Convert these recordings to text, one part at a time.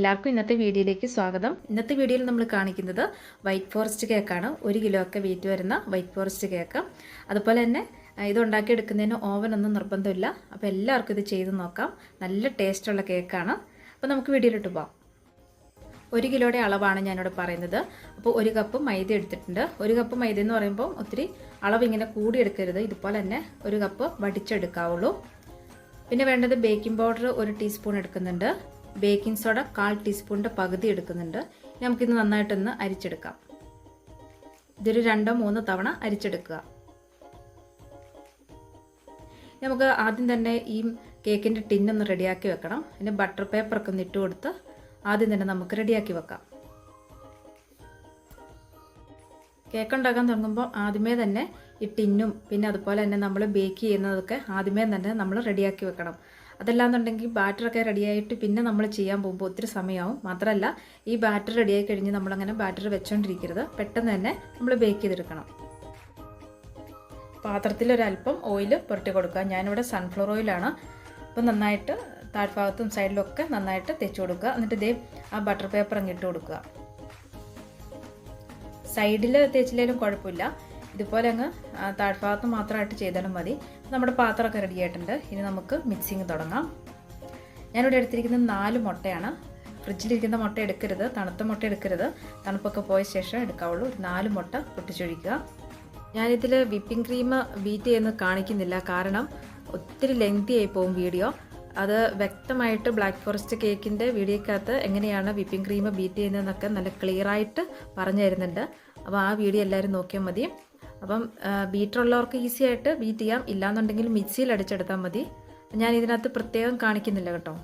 എല്ലാവർക്കും ഇന്നത്തെ വീഡിയോയിലേക്ക് സ്വാഗതം. ഇന്നത്തെ വീഡിയോയിൽ നമ്മൾ കാണിക്കുന്നത് വൈറ്റ് ഫോറസ്റ്റ് കേക്കാണ്. ഒരു കിലോ ഒക്കെ വെയിറ്റ് വരുന്ന വൈറ്റ് ഫോറസ്റ്റ് കേക്ക്. അതുപോലെ തന്നെ ഇത് ഉണ്ടാക്കിയെടുക്കുന്നതിന് ഓവൻ ഒന്നും നിർബന്ധമില്ല. അപ്പോൾ എല്ലാവർക്കും ഇത് ചെയ്ത് നോക്കാം. നല്ല ടേസ്റ്റുള്ള കേക്കാണ്. അപ്പോൾ നമുക്ക് വീഡിയോയിലിട്ട് പോകാം ഒരു കിലോയുടെ അളവാണ് ഞാനിവിടെ പറയുന്നത്. അപ്പോൾ ഒരു കപ്പ് മൈദ എടുത്തിട്ടുണ്ട്. ഒരു കപ്പ് മൈദ എന്ന് പറയുമ്പോൾ ഒത്തിരി അളവ് ഇങ്ങനെ കൂടിയെടുക്കരുത് ഇതുപോലെ തന്നെ ഒരു കപ്പ് വടിച്ചെടുക്കാവുള്ളൂ. പിന്നെ വേണ്ടത് ബേക്കിംഗ് പൗഡർ ഒരു ടീസ്പൂൺ എടുക്കുന്നുണ്ട്. ബേക്കിംഗ് സോഡ കാൽ ടീസ്പൂണിന്റെ പകുതി എടുക്കുന്നുണ്ട്. നമുക്കിന്ന് നന്നായിട്ടൊന്ന് അരിച്ചെടുക്കാം. ഇതൊരു രണ്ടോ മൂന്നോ തവണ അരിച്ചെടുക്കുക. നമുക്ക് ആദ്യം തന്നെ ഈ കേക്കിന്റെ ടിന്നൊന്ന് റെഡിയാക്കി വെക്കണം. പിന്നെ ബട്ടർ പേപ്പറൊക്കെ ഒന്ന് ഇട്ട് കൊടുത്ത് ആദ്യം തന്നെ നമുക്ക് റെഡിയാക്കി വെക്കാം. കേക്ക് ഉണ്ടാക്കാൻ തുടങ്ങുമ്പോൾ ആദ്യമേ തന്നെ ഈ ടിന്നും പിന്നെ അതുപോലെ തന്നെ നമ്മൾ ബേക്ക് ചെയ്യുന്നതൊക്കെ ആദ്യമേ തന്നെ നമ്മൾ റെഡിയാക്കി വെക്കണം. അതല്ലാന്നുണ്ടെങ്കിൽ ബാറ്ററൊക്കെ റെഡിയായിട്ട് പിന്നെ നമ്മൾ ചെയ്യാൻ പോകുമ്പോൾ ഒത്തിരി സമയമാവും മാത്രമല്ല ഈ ബാറ്റർ റെഡിയായി കഴിഞ്ഞ് നമ്മളങ്ങനെ ബാറ്റർ വെച്ചോണ്ടിരിക്കരുത്. പെട്ടെന്ന് തന്നെ നമ്മൾ ബേക്ക് ചെയ്തെടുക്കണം. പാത്രത്തിലൊരല്പം ഓയിൽ പുരട്ടി കൊടുക്കുക. ഞാനിവിടെ സൺഫ്ലവർ ഓയിലാണ് അപ്പോൾ നന്നായിട്ട് താഴ്ഭാഗത്തും സൈഡിലൊക്കെ നന്നായിട്ട് തേച്ച് കൊടുക്കുക. എന്നിട്ട് ഇതേ ആ ബട്ടർ പേപ്പർ അങ്ങിട്ട് കൊടുക്കുക. സൈഡിൽ തേച്ചില്ലേലും കുഴപ്പമില്ല. ഇതുപോലെ അങ്ങ് താഴ്ഭാഗത്ത് മാത്രമായിട്ട് ചെയ്താലും മതി. നമ്മുടെ പാത്രമൊക്കെ റെഡി ആയിട്ടുണ്ട്. ഇനി നമുക്ക് മിക്സിങ് തുടങ്ങാം. ഞാനിവിടെ എടുത്തിരിക്കുന്നത് നാല് മുട്ടയാണ്. ഫ്രിഡ്ജിലിരിക്കുന്ന മുട്ട എടുക്കരുത്. തണുത്ത മുട്ട എടുക്കരുത്. തണുപ്പൊക്കെ പോയ ശേഷം എടുക്കാവുള്ളൂ. നാല് മുട്ട പൊട്ടിച്ചൊഴിക്കുക. ഞാനിതിൽ വിപ്പിംഗ് ക്രീം ബീറ്റ് ചെയ്യുന്ന കാണിക്കുന്നില്ല. കാരണം ഒത്തിരി ലെങ്തി ആയി പോകും വീഡിയോ. അത് വ്യക്തമായിട്ട് ബ്ലാക്ക് ഫോറസ്റ്റ് കേക്കിന്റെ വീഡിയോക്കകത്ത് എങ്ങനെയാണ് വിപ്പിംഗ് ക്രീം ബീറ്റ് ചെയ്യുന്നതെന്നൊക്കെ നല്ല ക്ലിയറായിട്ട് പറഞ്ഞു തരുന്നുണ്ട്. അപ്പോൾ ആ വീഡിയോ എല്ലാവരും നോക്കിയാൽ മതി. അപ്പം ബീറ്ററുള്ളവർക്ക് ഈസി ആയിട്ട് ബീറ്റ് ചെയ്യാം. ഇല്ലാന്നുണ്ടെങ്കിൽ മിക്സിയിൽ അടിച്ചെടുത്താൽ മതി. ഞാൻ ഇതിനകത്ത് പ്രത്യേകം കാണിക്കുന്നില്ല കേട്ടോ.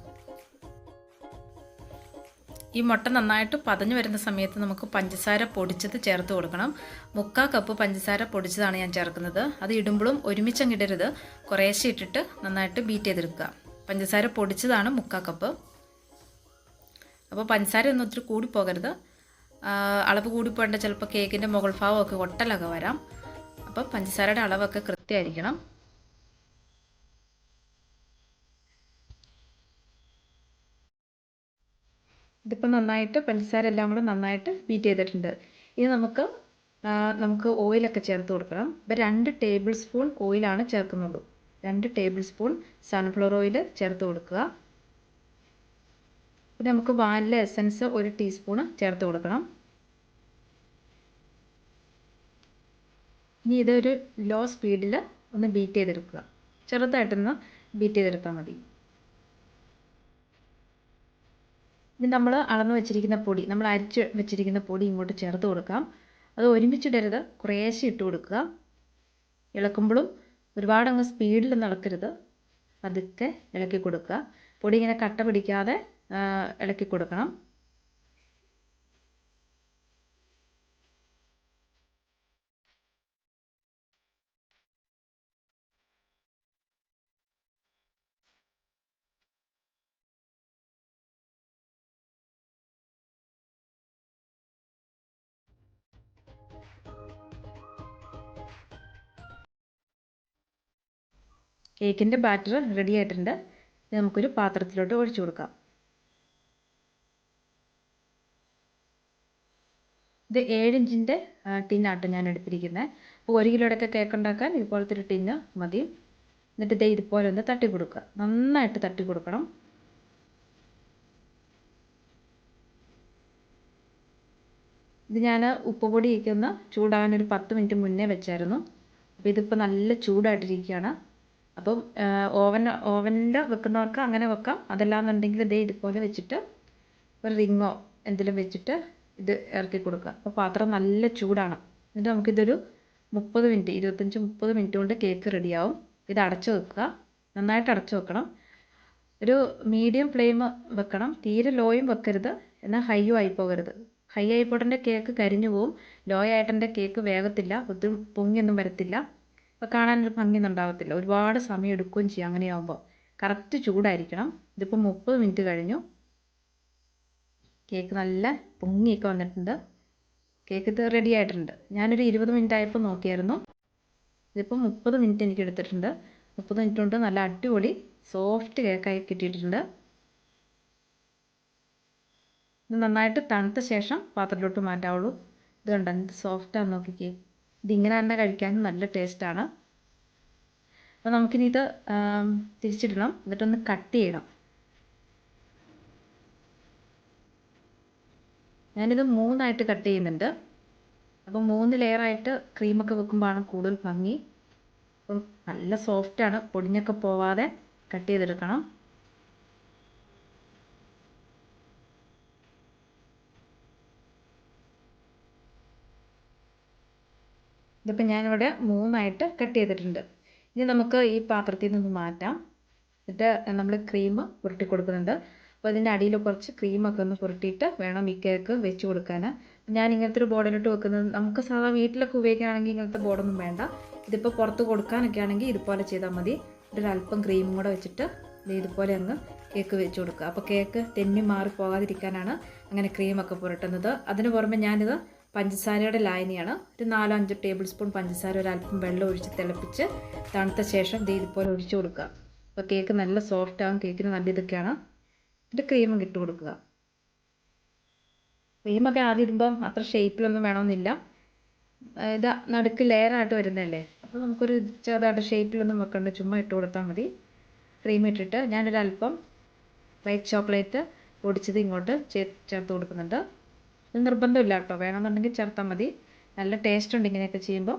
ഈ മുട്ട നന്നായിട്ട് പതഞ്ഞു വരുന്ന സമയത്ത് നമുക്ക് പഞ്ചസാര പൊടിച്ചത് ചേർത്ത് കൊടുക്കണം. മുക്കാ കപ്പ് പഞ്ചസാര പൊടിച്ചതാണ് ഞാൻ ചേർക്കുന്നത്. അത് ഇടുമ്പോഴും ഒരുമിച്ചങ്ങ് ഇടരുത്. കുറേശ്ശെ ഇട്ടിട്ട് നന്നായിട്ട് ബീറ്റ് ചെയ്തെടുക്കുക. പഞ്ചസാര പൊടിച്ചതാണ് മുക്കാ കപ്പ്. അപ്പോൾ പഞ്ചസാര ഒന്നും ഒത്തിരി കൂടിപ്പോകരുത് അളവ് കൂടിപ്പോകേണ്ട ചിലപ്പോൾ കേക്കിന്റെ മുകൾ ഭാവമൊക്കെ ഒട്ടലൊക്കെ വരാം. അപ്പോൾ പഞ്ചസാരയുടെ അളവൊക്കെ കൃത്യമായിരിക്കണം. ഇതിപ്പോൾ നന്നായിട്ട് പഞ്ചസാര എല്ലാം കൂടെ നന്നായിട്ട് ബീറ്റ് ചെയ്തിട്ടുണ്ട്. ഇനി നമുക്ക് നമുക്ക് ഓയിലൊക്കെ ചേർത്ത് കൊടുക്കണം. ഇപ്പോൾ രണ്ട് ടേബിൾ സ്പൂൺ ഓയിലാണ് ചേർക്കുന്നത് രണ്ട് ടേബിൾ സ്പൂൺ സൺഫ്ലവർ ഓയിൽ ചേർത്ത് കൊടുക്കുക. പിന്നെ നമുക്ക് വാനില എസൻസ് ഒരു ടീസ്പൂണ് ചേർത്ത് കൊടുക്കണം. ഇനി ഇതൊരു ലോ സ്പീഡിൽ ഒന്ന് ബീറ്റ് ചെയ്തെടുക്കുക. ചെറുതായിട്ടൊന്ന് ബീറ്റ് ചെയ്തെടുത്താൽ മതി. ഇനി നമ്മൾ അളന്ന് വെച്ചിരിക്കുന്ന പൊടി നമ്മൾ അരിച്ച് വെച്ചിരിക്കുന്ന പൊടി ഇങ്ങോട്ട് ചേർത്ത് കൊടുക്കാം. അത് ഒരുമിച്ചിടരുത് കുറേശ്ശെ ഇട്ട് കൊടുക്കുക. ഇളക്കുമ്പോഴും ഒരുപാട് അങ്ങ് സ്പീഡിൽ നടക്കരുത്. പതുക്കെ ഇളക്കി കൊടുക്കുക. പൊടി ഇങ്ങനെ കട്ട പിടിക്കാതെ ഇളക്കി കൊടുക്കണം. കേക്കിന്റെ ബാറ്റർ റെഡി ആയിട്ടുണ്ട്. ഇത് നമുക്കൊരു പാത്രത്തിലോട്ട് ഒഴിച്ചു കൊടുക്കാം. ഇത് ഏഴിഞ്ചിന്റെ ടിന്നാട്ടോ ഞാൻ എടുത്തിരിക്കുന്നത് അപ്പോൾ ഒരു കിലോയുടെയൊക്കെ കേക്ക് ഉണ്ടാക്കാൻ ഇതുപോലത്തെ ഒരു ടിന്ന് മതി. എന്നിട്ട് ഇതേ ഇതുപോലെ ഒന്ന് തട്ടി കൊടുക്കുക. നന്നായിട്ട് തട്ടി കൊടുക്കണം. ഇത് ഞാൻ ഉപ്പുപൊടിയൊക്കെ ഒന്ന് ചൂടാകാൻ ഒരു പത്ത് മിനിറ്റ് മുന്നേ വെച്ചായിരുന്നു. അപ്പോൾ ഇതിപ്പോൾ നല്ല ചൂടായിട്ടിരിക്കുകയാണ്. അപ്പം ഓവൻ ഓവനിൽ വെക്കുന്നവർക്ക് അങ്ങനെ വെക്കാം. അതല്ലാന്നുണ്ടെങ്കിൽ ദേ ഇതുപോലെ വെച്ചിട്ട് ഒരു റിങ്ങോ എന്തെങ്കിലും വെച്ചിട്ട് ഇത് ഇറക്കി കൊടുക്കുക. അപ്പോൾ പാത്രം നല്ല ചൂടാണ്. എന്നിട്ട് നമുക്കിതൊരു മുപ്പത് മിനിറ്റ് ഇരുപത്തഞ്ച് മുപ്പത് മിനിറ്റ് കൊണ്ട് കേക്ക് റെഡിയാവും. ഇത് അടച്ചു വെക്കുക. നന്നായിട്ട് അടച്ചു വെക്കണം. ഒരു മീഡിയം ഫ്ലെയിം വെക്കണം. തീരെ ലോയും വെക്കരുത്. എന്നാൽ ഹൈയും ആയി പോകരുത് ഹൈ ആയിപ്പോട്ടെ കേക്ക് കരിഞ്ഞു പോവും. ലോ ആയിട്ടെ കേക്ക് വേഗത്തില്ല ഒത്തിരി പൊങ്ങിയൊന്നും വരത്തില്ല. അപ്പോൾ കാണാനൊരു ഭംഗിയൊന്നും ഉണ്ടാവത്തില്ല. ഒരുപാട് സമയം എടുക്കുകയും ചെയ്യും അങ്ങനെയാകുമ്പോൾ കറക്റ്റ് ചൂടായിരിക്കണം. ഇതിപ്പോൾ മുപ്പത് മിനിറ്റ് കഴിഞ്ഞു. കേക്ക് നല്ല പൊങ്ങിയൊക്കെ വന്നിട്ടുണ്ട്. കേക്ക് ഇത് റെഡി ആയിട്ടുണ്ട്. ഞാനൊരു ഇരുപത് മിനിറ്റ് ആയപ്പോൾ നോക്കിയായിരുന്നു. ഇതിപ്പോൾ മുപ്പത് മിനിറ്റ് എനിക്ക് എടുത്തിട്ടുണ്ട്. മുപ്പത് മിനിറ്റ് കൊണ്ട് നല്ല അടിപൊളി സോഫ്റ്റ് കേക്കായി കിട്ടിയിട്ടുണ്ട്. ഇത് നന്നായിട്ട് തണുത്ത ശേഷം പാത്രത്തിലോട്ട് മാറ്റാവുള്ളൂ. ഇത് കണ്ടോ എന്ത് സോഫ്റ്റാന്ന് നോക്കിക്കേ ഇതിങ്ങനെ തന്നെ കഴിക്കാനും നല്ല ടേസ്റ്റാണ്. അപ്പോൾ നമുക്കിനി ഇത് തിരിച്ചിടണം. എന്നിട്ടൊന്ന് കട്ട് ചെയ്യണം ഞാനിത് മൂന്നായിട്ട് കട്ട് ചെയ്യുന്നുണ്ട് അപ്പോൾ മൂന്ന് ലെയറായിട്ട് ക്രീമൊക്കെ വെക്കുമ്പോഴാണ് കൂടുതൽ ഭംഗി. അപ്പം നല്ല സോഫ്റ്റാണ്. പൊടിഞ്ഞൊക്കെ പോവാതെ കട്ട് ചെയ്തെടുക്കണം ഇതിപ്പോൾ ഞാനിവിടെ മൂന്നായിട്ട് കട്ട് ചെയ്തിട്ടുണ്ട്. ഇനി നമുക്ക് ഈ പാത്രത്തിൽ നിന്ന് മാറ്റാം. എന്നിട്ട് നമ്മൾ ക്രീം പുരട്ടി കൊടുക്കുന്നുണ്ട്. അപ്പോൾ അതിന്റെ അടിയിൽ കുറച്ച് ക്രീമൊക്കെ ഒന്ന് പുരട്ടിയിട്ട് വേണം ഈ കേക്ക് വെച്ച് കൊടുക്കാൻ ഞാൻ ഇങ്ങനത്തെ ഒരു ബോർഡിലിട്ട് വെക്കുന്നത് നമുക്ക് സാധാരണ വീട്ടിലൊക്കെ ഉപയോഗിക്കുകയാണെങ്കിൽ ഇങ്ങനത്തെ ബോർഡൊന്നും വേണ്ട. ഇതിപ്പോൾ പുറത്ത് കൊടുക്കാനൊക്കെ ആണെങ്കിൽ ഇതുപോലെ ചെയ്താൽ മതി. ഒരു അല്പം ക്രീമും കൂടെ വെച്ചിട്ട് ഇതുപോലെ അങ്ങ് കേക്ക് വെച്ച് കൊടുക്കുക. അപ്പോൾ കേക്ക് തെന്നി മാറി പോകാതിരിക്കാനാണ് അങ്ങനെ ക്രീമൊക്കെ പുരട്ടുന്നത്. അതിന് പുറമെ ഞാനിത് പഞ്ചസാരയുടെ ലായനിയാണ്. ഒരു നാലോ അഞ്ചോ ടേബിൾ സ്പൂൺ പഞ്ചസാര ഒരല്പം വെള്ളം ഒഴിച്ച് തിളപ്പിച്ച് തണുത്ത ശേഷം ദേ ഇതുപോലെ ഒഴിച്ച് കൊടുക്കുക. അപ്പോൾ കേക്ക് നല്ല സോഫ്റ്റ് ആകും കേക്കിന് നല്ല ഇതൊക്കെയാണ്. എന്നിട്ട് ക്രീമും ഇട്ട് കൊടുക്കുക. ക്രീമൊക്കെ ആദ്യം ഇടുമ്പം അത്ര ഷേപ്പിലൊന്നും വേണമെന്നില്ല. ഇത് നടുക്ക് ലെയറായിട്ട് വരുന്നതല്ലേ? അപ്പോൾ നമുക്കൊരു ചെറുതായിട്ട് ഷേപ്പിലൊന്നും വെക്കണ്ട. ചുമ്മാ ഇട്ട് കൊടുത്താൽ മതി. ക്രീം ഇട്ടിട്ട് ഞാനൊരല്പം വൈറ്റ് ചോക്ലേറ്റ് പൊടിച്ചത് ഇങ്ങോട്ട് ചേർത്ത് കൊടുക്കുന്നുണ്ട്. ഇത് നിർബന്ധമില്ല കേട്ടോ. വേണമെന്നുണ്ടെങ്കിൽ ചേർത്താൽ മതി. നല്ല ടേസ്റ്റ് ഉണ്ട് ഇങ്ങനെയൊക്കെ ചെയ്യുമ്പോൾ.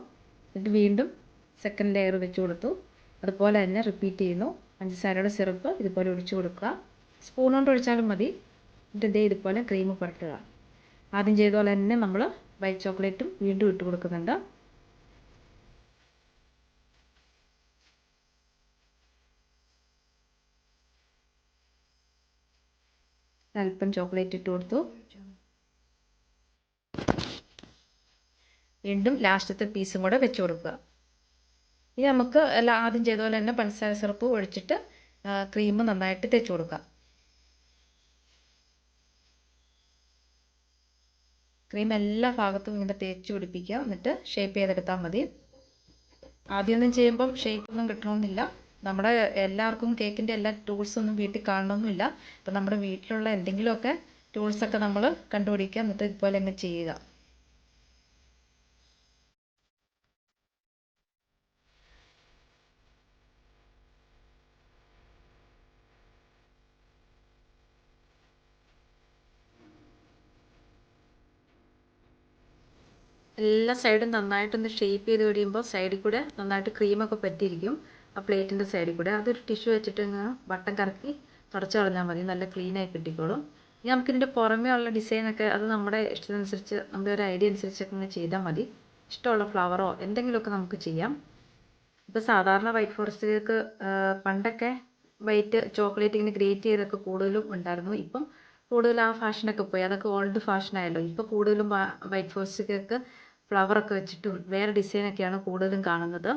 എന്നിട്ട് വീണ്ടും സെക്കൻഡ് ലെയർ വെച്ച് കൊടുത്തു. അതുപോലെ തന്നെ റിപ്പീറ്റ് ചെയ്യുന്നു. പഞ്ചസാരയുടെ സിറപ്പ് ഇതുപോലെ ഒഴിച്ചു കൊടുക്കുക. സ്പൂൺ കൊണ്ട് ഒഴിച്ചാലും മതി. എന്നിട്ട് ഇതേ ഇതുപോലെ ക്രീം പുരട്ടുക. ആദ്യം ചെയ്ത പോലെ തന്നെ നമ്മൾ വൈറ്റ് ചോക്ലേറ്റും വീണ്ടും ഇട്ട് കൊടുക്കുന്നുണ്ട്. അല്പം ചോക്ലേറ്റ് ഇട്ട് കൊടുത്തു. വീണ്ടും ലാസ്റ്റത്തെ പീസും കൂടെ വെച്ച് കൊടുക്കുക. ഇനി നമുക്ക് എല്ലാം ആദ്യം ചെയ്ത പോലെ തന്നെ പഞ്ചസാര സിറപ്പ് ഒഴിച്ചിട്ട് ക്രീം നന്നായിട്ട് തേച്ച് കൊടുക്കുക. ക്രീം എല്ലാ ഭാഗത്തും ഇങ്ങനെ തേച്ച് പിടിപ്പിക്കുക. എന്നിട്ട് ഷേപ്പ് ചെയ്തെടുത്താൽ മതി. ആദ്യമൊന്നും ചെയ്യുമ്പം ഷേപ്പ് ഒന്നും കിട്ടണമെന്നില്ല. നമ്മുടെ എല്ലാവർക്കും കേക്കിന്റെ എല്ലാ ടൂൾസൊന്നും വീട്ടിൽ കാണണമെന്നില്ല. അപ്പം നമ്മുടെ വീട്ടിലുള്ള എന്തെങ്കിലുമൊക്കെ ടൂൾസൊക്കെ നമ്മൾ കണ്ടുപിടിക്കുക. എന്നിട്ട് ഇതുപോലെ അങ്ങ് ചെയ്യുക. എല്ലാ സൈഡും നന്നായിട്ടൊന്ന് ഷേപ്പ് ചെയ്ത് കഴിയുമ്പോൾ സൈഡിൽ കൂടെ നന്നായിട്ട് ക്രീമൊക്കെ പറ്റിയിരിക്കും. ആ പ്ലേറ്റിന്റെ സൈഡിൽ കൂടെ. അതൊരു ടിഷ്യൂ വെച്ചിട്ട് വട്ടം കറക്കി തുടച്ച് കളഞ്ഞാൽ മതി. നല്ല ക്ലീനായി കിട്ടിക്കോളും. ഇനി നമുക്കിതിന്റെ പുറമേ ഉള്ള ഡിസൈനൊക്കെ അത് നമ്മുടെ ഇഷ്ടത്തിനനുസരിച്ച് നമ്മുടെ ഒരു ഐഡിയ അനുസരിച്ചൊക്കെ ഇങ്ങനെ ചെയ്താൽ മതി. ഇഷ്ടമുള്ള ഫ്ലവറോ എന്തെങ്കിലുമൊക്കെ നമുക്ക് ചെയ്യാം. ഇപ്പോൾ സാധാരണ വൈറ്റ് ഫോറസ്റ്റ് കേക്ക് പണ്ടൊക്കെ വൈറ്റ് ചോക്ലേറ്റ് ഇങ്ങനെ ഗ്രേറ്റ് ചെയ്തൊക്കെ കൂടുതലും ഉണ്ടായിരുന്നു. ഇപ്പം കൂടുതൽ ആ ഫാഷനൊക്കെ പോയി. അതൊക്കെ ഓൾഡ് ഫാഷനായല്ലോ ഇപ്പോൾ കൂടുതലും വൈറ്റ് ഫോറസ്റ്റ് കേക്ക് ഫ്ലവറൊക്കെ വെച്ചിട്ട് വേറെ ഡിസൈനൊക്കെയാണ് കൂടുതലും കാണുന്നത്.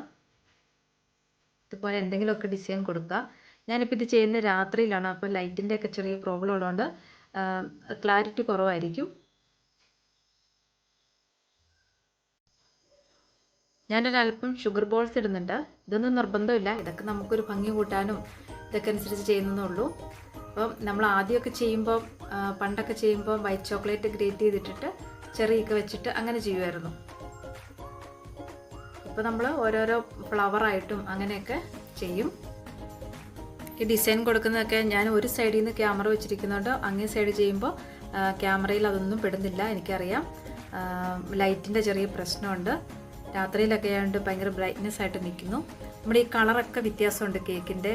ഇതുപോലെ എന്തെങ്കിലുമൊക്കെ ഡിസൈൻ കൊടുക്കുക. ഞാനിപ്പോൾ ഇത് ചെയ്യുന്നത് രാത്രിയിലാണ്. അപ്പോൾ ലൈറ്റിന്റെ ഒക്കെ ചെറിയ പ്രോബ്ലം ഉള്ളതുകൊണ്ട് ക്ലാരിറ്റി കുറവായിരിക്കും. ഞാനൊരല്പം ഷുഗർ ബോൾസ് ഇടുന്നുണ്ട്. ഇതൊന്നും നിർബന്ധമില്ല. ഇതൊക്കെ നമുക്കൊരു ഭംഗി കൂട്ടാനും ഇതൊക്കെ അനുസരിച്ച് ചെയ്യുന്നതേ ഉള്ളൂ. അപ്പം നമ്മൾ ആദ്യമൊക്കെ ചെയ്യുമ്പോൾ പണ്ടൊക്കെ ചെയ്യുമ്പോൾ വൈറ്റ് ചോക്ലേറ്റ് ഗ്രേറ്റ് ചെയ്തിട്ടിട്ട് ചെറിയൊക്കെ വെച്ചിട്ട് അങ്ങനെ ചെയ്യുമായിരുന്നു. ഇപ്പോൾ നമ്മൾ ഓരോരോ ഫ്ലവറായിട്ടും അങ്ങനെയൊക്കെ ചെയ്യും. ഈ ഡിസൈൻ കൊടുക്കുന്നതൊക്കെ ഞാൻ ഒരു സൈഡിൽ നിന്ന് ക്യാമറ വെച്ചിരിക്കുന്നുണ്ട് അങ്ങേ സൈഡ് ചെയ്യുമ്പോൾ ക്യാമറയിൽ അതൊന്നും പെടുന്നില്ല എനിക്കറിയാം. ലൈറ്റിന്റെ ചെറിയ പ്രശ്നമുണ്ട്. രാത്രിയിലൊക്കെ ആയതുകൊണ്ട് ഭയങ്കര ബ്രൈറ്റ്നെസ് ആയിട്ട് നിൽക്കുന്നു. നമ്മുടെ ഈ കളറൊക്കെ വ്യത്യാസമുണ്ട് കേക്കിന്റെ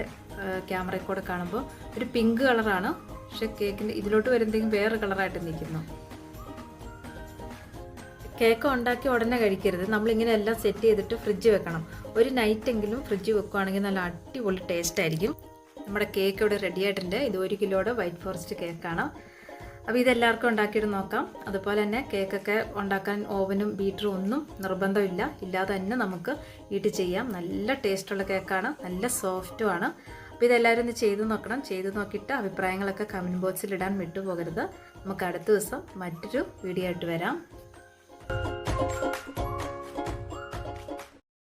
ക്യാമറയിൽ കൂടെ കാണുമ്പോൾ ഒരു പിങ്ക് കളറാണ്. പക്ഷെ കേക്കിന്റെ ഇതിലോട്ട് വരുമ്പോഴത്തേക്കും വേറെ കളറായിട്ട് നിൽക്കുന്നു. കേക്ക് ഉണ്ടാക്കി ഉടനെ കഴിക്കരുത്. നമ്മളിങ്ങനെ എല്ലാം സെറ്റ് ചെയ്തിട്ട് ഫ്രിഡ്ജ് വെക്കണം. ഒരു നൈറ്റെങ്കിലും ഫ്രിഡ്ജ് വെക്കുകയാണെങ്കിൽ നല്ല അടിപൊളി ടേസ്റ്റ് ആയിരിക്കും. നമ്മുടെ കേക്ക് ഇവിടെ റെഡി ആയിട്ടുണ്ട്. ഇത് ഒരു കിലോയുടെ വൈറ്റ് ഫോറസ്റ്റ് കേക്കാണ് അപ്പോൾ ഇതെല്ലാവർക്കും ഉണ്ടാക്കിയിട്ട് നോക്കാം. അതുപോലെ തന്നെ കേക്കൊക്കെ ഉണ്ടാക്കാൻ ഓവനും ബീറ്ററും ഒന്നും നിർബന്ധമില്ല. ഇല്ലാതെ തന്നെ നമുക്ക് വീട്ടിൽ ചെയ്യാം. നല്ല ടേസ്റ്റുള്ള കേക്കാണ് നല്ല സോഫ്റ്റുമാണ് അപ്പോൾ ഇതെല്ലാവരും ഒന്ന് ചെയ്തു നോക്കണം. ചെയ്തു നോക്കിയിട്ട് അഭിപ്രായങ്ങളൊക്കെ കമന്റ് ബോക്സിൽ ഇടാൻ വിട്ടുപോകരുത്. നമുക്ക് അടുത്ത ദിവസം മറ്റൊരു വീഡിയോ ആയിട്ട് വരാം.